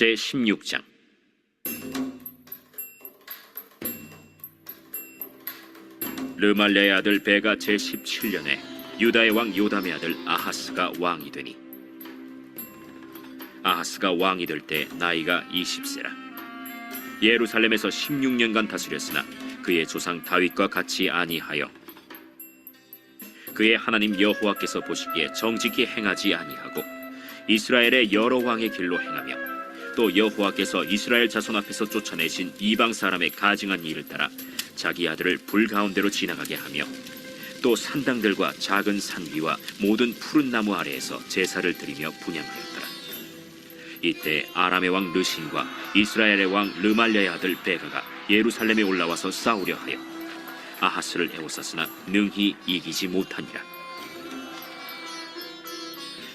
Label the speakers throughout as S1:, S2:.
S1: 제 16장. 르말레의 아들 베가 제 17년에 유다의 왕 요담의 아들 아하스가 왕이 되니 아하스가 왕이 될 때 나이가 20세라. 예루살렘에서 16년간 다스렸으나 그의 조상 다윗과 같이 아니하여 그의 하나님 여호와께서 보시기에 정직히 행하지 아니하고 이스라엘의 여러 왕의 길로 행하며 또 여호와께서 이스라엘 자손 앞에서 쫓아내신 이방 사람의 가증한 일을 따라 자기 아들을 불 가운데로 지나가게 하며 또 산당들과 작은 산 위와 모든 푸른 나무 아래에서 제사를 드리며 분양하였더라. 이때 아람의 왕 르신과 이스라엘의 왕 르말랴의 아들 베가가 예루살렘에 올라와서 싸우려 하여 아하스를 에워쌌으나 능히 이기지 못하니라.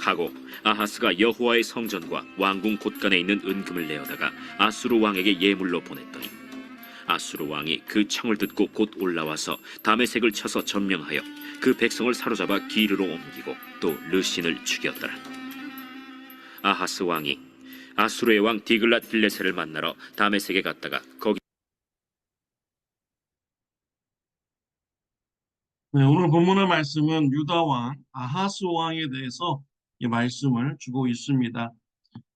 S1: 하고 아하스가 여호와의 성전과 왕궁 곳간에 있는 은금을 내어다가 아수르 왕에게 예물로 보냈더니 아수르 왕이 그 청을 듣고 곧 올라와서 다메색을 쳐서 점령하여 그 백성을 사로잡아 기르로 옮기고 또 르신을 죽였더라. 아하스 왕이 아수르의 왕 디글랏 빌레셀을 만나러 다메색에 갔다가 거기
S2: 네, 오늘 본문의 말씀은 유다 왕 아하스 왕에 대해서 이 말씀을 주고 있습니다.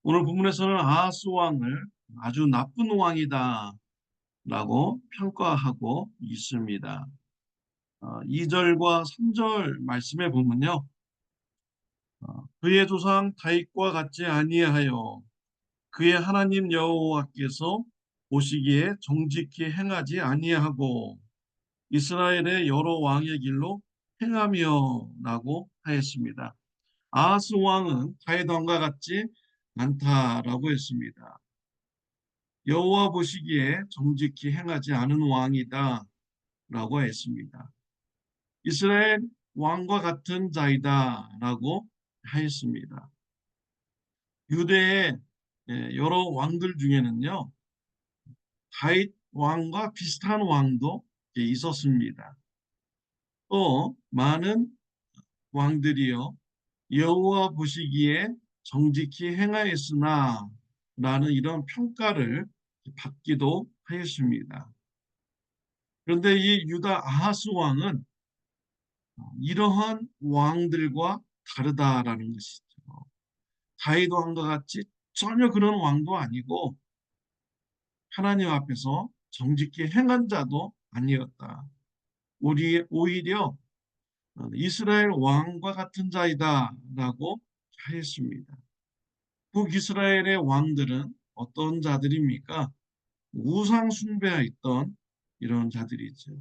S2: 오늘 본문에서는 아하스 왕을 아주 나쁜 왕이다 라고 평가하고 있습니다. 어, 2절과 3절 말씀에 보면요. 어, 그의 조상 다윗과 같지 아니하여 그의 하나님 여호와께서 보시기에 정직히 행하지 아니하고 이스라엘의 여러 왕의 길로 행하며 라고 하였습니다. 아하스 왕은 다윗 왕과 같지 않다라고 했습니다. 여호와 보시기에 정직히 행하지 않은 왕이다 라고 했습니다. 이스라엘 왕과 같은 자이다 라고 하였습니다. 유대의 예, 여러 왕들 중에는요, 다윗 왕과 비슷한 왕도 있었습니다. 또 많은 왕들이요 여호와 보시기에 정직히 행하였으나 라는 이런 평가를 받기도 하였습니다. 그런데 이 유다 아하스 왕은 이러한 왕들과 다르다라는 것이죠. 다윗 왕과 같이 전혀 그런 왕도 아니고 하나님 앞에서 정직히 행한 자도 아니었다. 우리 오히려 이스라엘 왕과 같은 자이다 라고 하였습니다. 북이스라엘의 왕들은 어떤 자들입니까? 우상 숭배했던 이런 자들이죠.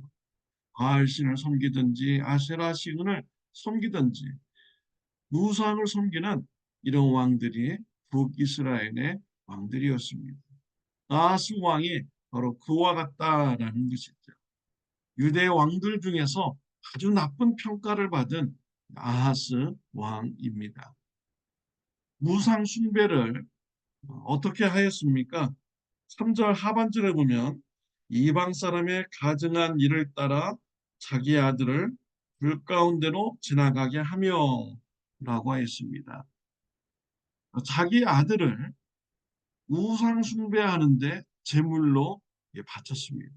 S2: 바알신을 섬기든지 아세라 신을 섬기든지 우상을 섬기는 이런 왕들이 북이스라엘의 왕들이었습니다. 아스 왕이 바로 그와 같다라는 것이죠. 유대 왕들 중에서 아주 나쁜 평가를 받은 아하스 왕입니다. 무상 숭배를 어떻게 하였습니까? 3절 하반절에 보면 이방 사람의 가증한 일을 따라 자기 아들을 불 가운데로 지나가게 하며 라고 하였습니다. 자기 아들을 우상 숭배하는데 제물로 바쳤습니다.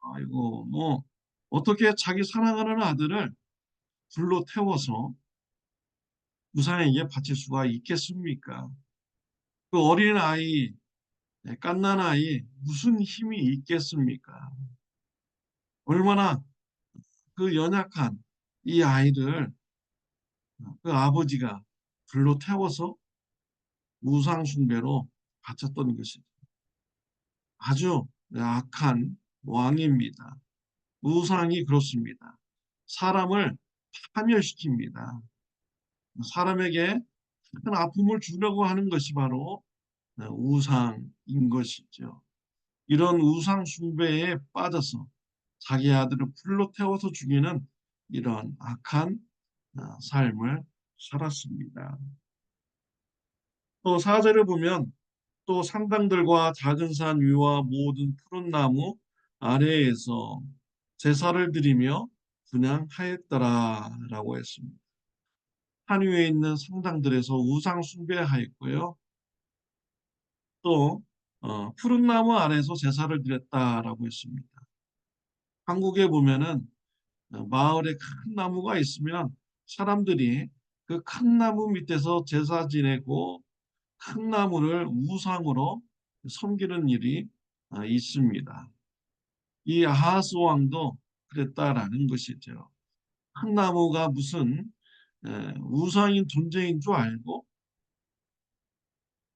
S2: 아이고 뭐 어떻게 자기 사랑하는 아들을 불로 태워서 우상에게 바칠 수가 있겠습니까? 그 어린 아이, 깐난 아이 무슨 힘이 있겠습니까? 얼마나 그 연약한 이 아이를 그 아버지가 불로 태워서 우상 숭배로 바쳤던 것이죠. 아주 악한 왕입니다. 우상이 그렇습니다. 사람을 파멸시킵니다. 사람에게 큰 아픔을 주려고 하는 것이 바로 우상인 것이죠. 이런 우상 숭배에 빠져서 자기 아들을 불로 태워서 죽이는 이런 악한 어, 삶을 살았습니다. 또 사제를 보면 또 산당들과 작은 산 위와 모든 푸른 나무 아래에서 제사를 드리며 분양하였더라라고 했습니다. 산 위에 있는 성당들에서 우상 숭배하였고요. 또 어, 푸른 나무 아래에서 제사를 드렸다라고 했습니다. 한국에 보면은 어, 마을에 큰 나무가 있으면 사람들이 그 큰 나무 밑에서 제사 지내고 큰 나무를 우상으로 섬기는 일이 아, 있습니다. 이 아하스 왕도 그랬다라는 것이죠. 큰 나무가 무슨 에, 우상인 존재인 줄 알고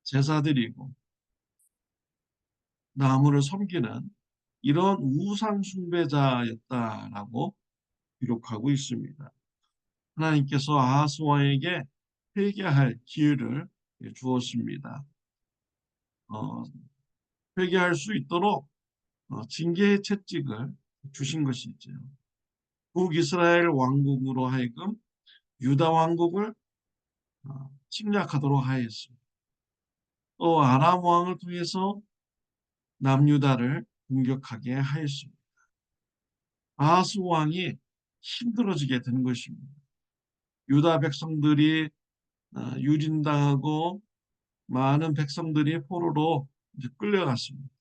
S2: 제사드리고 나무를 섬기는 이런 우상 숭배자였다라고 기록하고 있습니다. 하나님께서 아하스 왕에게 회개할 기회를 주었습니다. 어, 회개할 수 있도록 어, 징계의 채찍을 주신 것이죠. 북이스라엘 왕국으로 하여금 유다 왕국을 어, 침략하도록 하였습니다. 또 아람 왕을 통해서 남유다를 공격하게 하였습니다. 아하스 왕이 힘들어지게 된 것입니다. 유다 백성들이 어, 유린당하고 많은 백성들이 포로로 끌려갔습니다.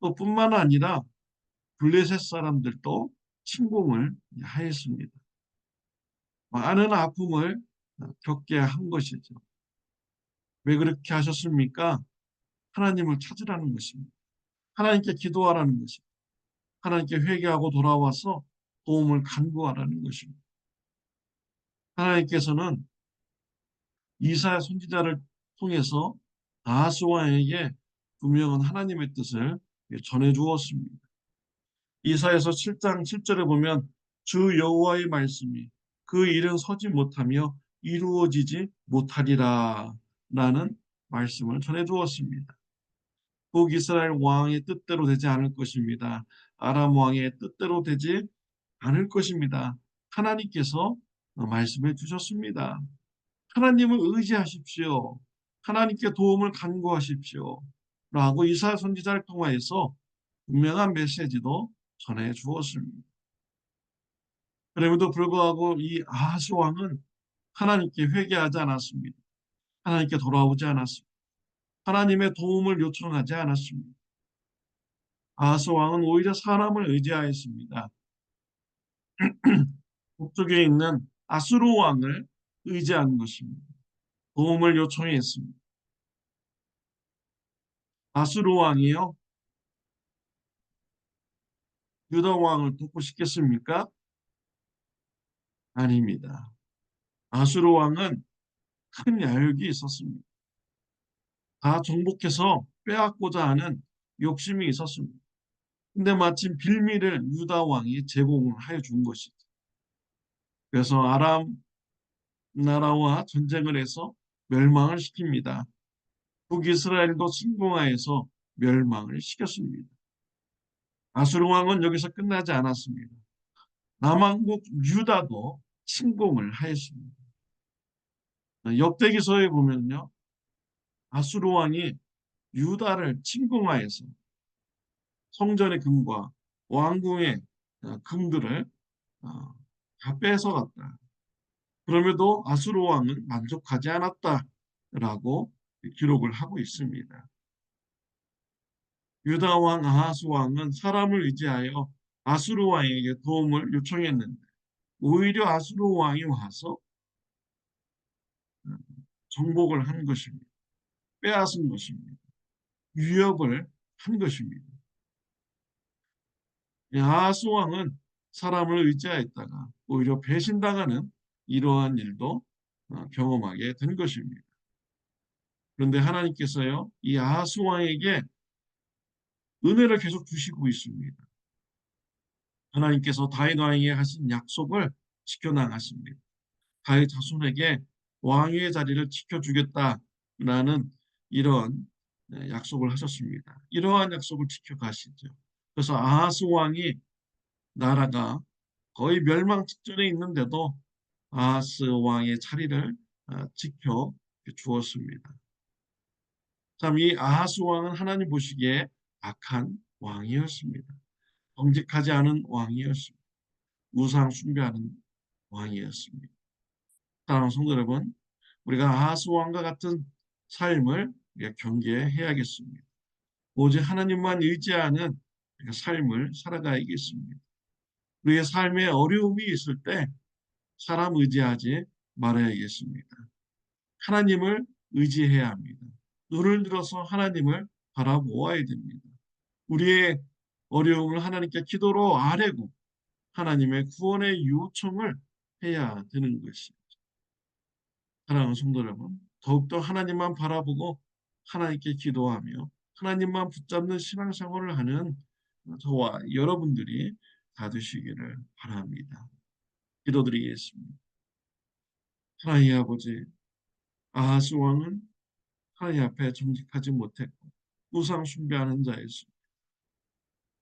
S2: 또 뿐만 아니라 블레셋 사람들도 침공을 하였습니다. 많은 아픔을 어, 겪게 한 것이죠. 왜 그렇게 하셨습니까? 하나님을 찾으라는 것입니다. 하나님께 기도하라는 것입니다. 하나님께 회개하고 돌아와서 도움을 간구하라는 것입니다. 하나님께서는 이사야 선지자를 통해서 아하스 왕에게 분명한 하나님의 뜻을 전해 주었습니다. 이사에서 7장 7절에 보면 주 여호와의 말씀이 그 일은 서지 못하며 이루어지지 못하리라 라는 말씀을 전해 주었습니다. 북이스라엘 왕의 뜻대로 되지 않을 것입니다. 아람 왕의 뜻대로 되지 않을 것입니다. 하나님께서 말씀해 주셨습니다. 하나님을 의지하십시오. 하나님께 도움을 간구하십시오. 라고 이사야 선지자를 통하여서 분명한 메시지도 전해 주었습니다. 그럼에도 불구하고 이 아하스 왕은 하나님께 회개하지 않았습니다. 하나님께 돌아오지 않았습니다. 하나님의 도움을 요청하지 않았습니다. 아하스 왕은 오히려 사람을 의지하였습니다. 북쪽에 있는 아수르 왕을 의지한 것입니다. 도움을 요청했습니다. 아수르 왕이요. 유다 왕을 돕고 싶겠습니까? 아닙니다. 아수르 왕은 큰 야욕이 있었습니다. 다 정복해서 빼앗고자 하는 욕심이 있었습니다. 근데 마침 빌미를 유다 왕이 제공을 하여 준 것이죠. 그래서 아람 나라와 전쟁을 해서 멸망을 시킵니다. 북이스라엘도 침공하여서 멸망을 시켰습니다. 아수르 왕은 여기서 끝나지 않았습니다. 남왕국 유다도 침공을 하였습니다. 역대기서에 보면요. 아수르 왕이 유다를 침공하여서 성전의 금과 왕궁의 어, 금들을 어, 다 뺏어갔다. 그럼에도 아수르 왕은 만족하지 않았다라고 기록을 하고 있습니다. 유다 왕 아하스 왕은 사람을 의지하여 아수르 왕에게 도움을 요청했는데 오히려 아수르 왕이 와서 정복을 한 것입니다. 빼앗은 것입니다. 위협을 한 것입니다. 아하스 왕은 사람을 의지하였다가 오히려 배신당하는 이러한 일도 어, 경험하게 된 것입니다. 그런데 하나님께서요, 이 아하스 왕에게 은혜를 계속 주시고 있습니다. 하나님께서 다윗 왕에게 하신 약속을 지켜나가십니다. 다윗 자손에게 왕위의 자리를 지켜주겠다라는 이런 네, 약속을 하셨습니다. 이러한 약속을 지켜가시죠. 그래서 아하스 왕이 나라가 거의 멸망 직전에 있는데도 아하스 왕의 자리를 아, 지켜 주었습니다. 참, 이 아하스 왕은 하나님 보시기에 악한 왕이었습니다. 정직하지 않은 왕이었습니다. 우상 숭배하는 왕이었습니다. 사랑하는 성도 여러분, 우리가 아하스 왕과 같은 삶을 우리가 경계해야겠습니다. 오직 하나님만 의지하는 삶을 살아가야겠습니다. 우리의 삶에 어려움이 있을 때 사람 의지하지 말아야겠습니다. 하나님을 의지해야 합니다. 눈을 들어서 하나님을 바라보아야 됩니다. 우리의 어려움을 하나님께 기도로 아뢰고 하나님의 구원의 요청을 해야 되는 것입니다. 사랑하는 성도 여러분, 더욱더 하나님만 바라보고 하나님께 기도하며 하나님만 붙잡는 신앙생활을 하는 저와 여러분들이 다 되시기를 바랍니다. 기도드리겠습니다. 하나님 아버지, 아하스 왕은 하나님 앞에 정직하지 못했고 우상 숭배하는 자였습니다.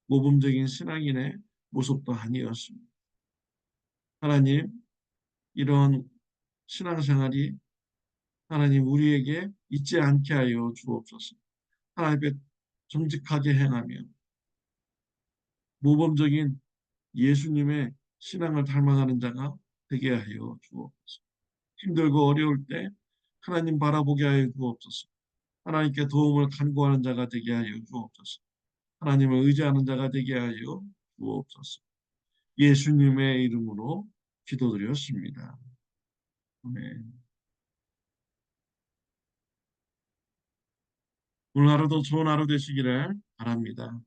S2: 모범적인 신앙인의 모습도 아니었습니다. 하나님, 이런 신앙생활이 하나님 우리에게 있지 않게 하여 주옵소서. 하나님 앞에 정직하게 행하며 모범적인 예수님의 신앙을 닮아가는 자가 되게 하여 주옵소서. 힘들고 어려울 때 하나님 바라보게 하여 주옵소서. 하나님께 도움을 간구하는 자가 되게 하여 주옵소서. 하나님을 의지하는 자가 되게 하여 주옵소서. 예수님의 이름으로 기도드렸습니다. 아멘. 오늘 하루도 좋은 하루 되시기를 바랍니다.